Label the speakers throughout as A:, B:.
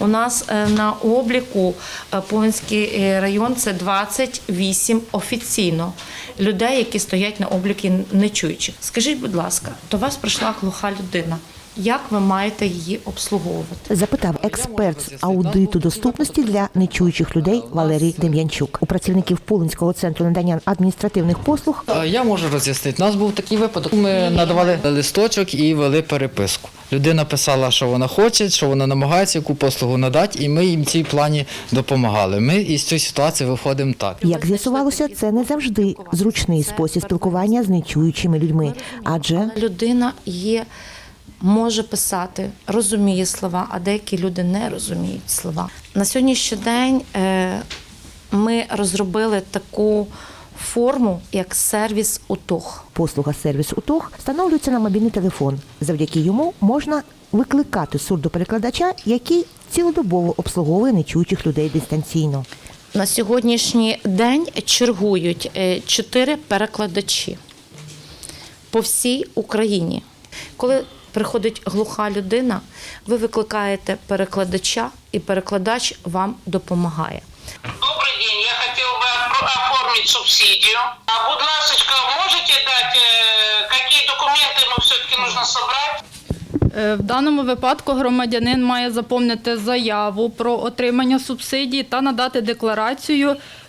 A: У нас е, на обліку е, Повинський е, район це 28 офіційно людей, які стоять на обліку нечуючих. Скажіть, будь ласка, до вас прийшла глуха людина. Як ви маєте її обслуговувати?
B: Запитав експерт з аудиту доступності для нечуючих людей Валерій Дем'янчук. У працівників Полинського центру надання адміністративних послуг
C: Я можу роз'яснити. У нас був такий випадок. Ми надавали листочок і вели переписку. Людина писала, що вона хоче, що вона намагається яку послугу надати, і ми їм в цій плані допомагали. Ми із цієї ситуації виходимо так.
B: Як з'ясувалося, це не завжди зручний спосіб спілкування з нечуючими людьми, адже
A: Людина є, може писати, розуміє слова, а деякі люди не розуміють слова. На сьогоднішній день е, ми розробили таку форму, як сервіс УТОГ.
B: послуга сервіс УТОГ встановлюється на мобільний телефон. Завдяки йому можна викликати сурдоперекладача, який цілодобово обслуговує нечуючих людей дистанційно.
A: На сьогоднішній день чергують е, чотири перекладачі по всій Україні. Коли приходить глуха людина, ви викликаєте перекладача, і перекладач вам допомагає.
D: Добрый день, я хотел бы опро- оформить субсидию. А, будь ласочка, можете дать, э, какие документы ему все-таки нужно собрать?
E: Е, В даному випадку громадянин має заповнити заяву про отримання субсидій та надати декларацію е,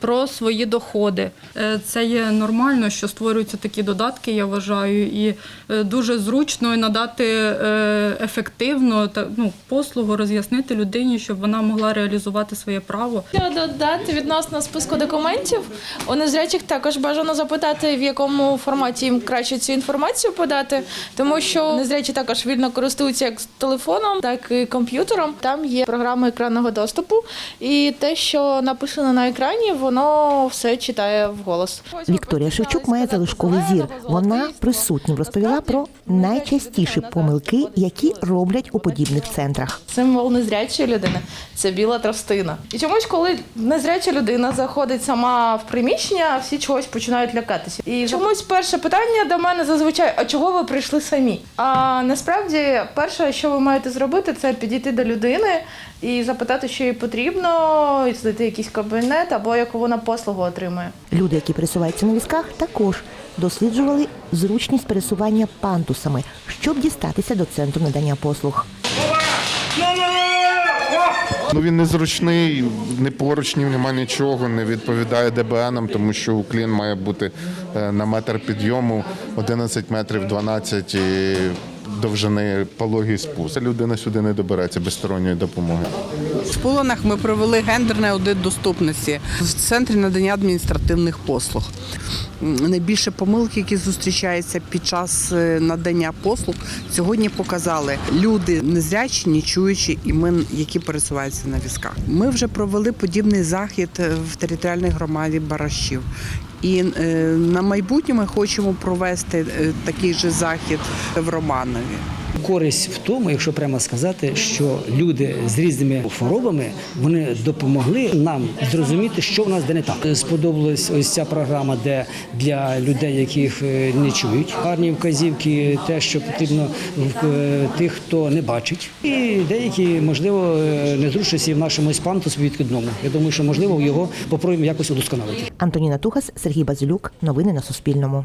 E: про свої доходи. Е, Це є нормально, що створюються такі додатки, я вважаю, і е, дуже зручно надати е, ефективно та ну, послугу, роз'яснити людині, щоб вона могла реалізувати своє право.
F: Додати відносно списку документів. У незрячих також бажано запитати, в якому форматі їм краще цю інформацію подати, тому що незрячі також вільно користуються як телефоном, так і комп'ютером. Там є програма екранного доступу, і те, що написано на екрані, воно все читає вголос.
B: Вікторія Шевчук має залишковий зір. Вона присутнім розповіла про найчастіші помилки, які роблять у подібних центрах.
F: Символ незрячої людини це біла тростина. І чомусь, коли незряча людина заходить сама в приміщення, всі чогось починають лякатися. І чомусь перше питання до мене зазвичай: а чого ви прийшли самі? А насправді, перше, що ви маєте зробити, це підійти до людини і запитати, що їй потрібно, і знайти якийсь кабінет або яку вона послугу отримує.
B: Люди, які пересуваються на візках, також досліджували зручність пересування пантусами, щоб дістатися до центру надання послуг.
G: Ну він незручний, не поручнів, нема нічого, не відповідає ДБНам, тому що уклін має бути е, на метр підйому 11 метрів 12 і довжини пологий спуск. Людина сюди не добереться без сторонньої допомоги.
H: В Полонах ми провели гендерний аудит доступності в центрі надання адміністративних послуг. Найбільше помилки, які зустрічаються під час е, надання послуг, сьогодні показали люди незрячі, нечуючі і ми, які пересуваються на візках. Ми вже провели подібний захід е, в територіальній громаді Барашів. І е, на майбутнє ми хочемо провести е, такий же захід в Романові.
I: Користь в тому, якщо прямо сказати, що люди з різними хворобами вони допомогли нам зрозуміти, що в нас де не так. Сподобалась ось ця програма, де для людей, яких е, не чують, гарні вказівки, те, що потрібно в е, тих, хто не бачить, і деякі можливо е, незручності в нашому спантусі відкидному. Я думаю, що можливо його попробуємо якось удосконалити.
B: Антоніна Тухас, Сергій Базилюк. Новини на Суспільному.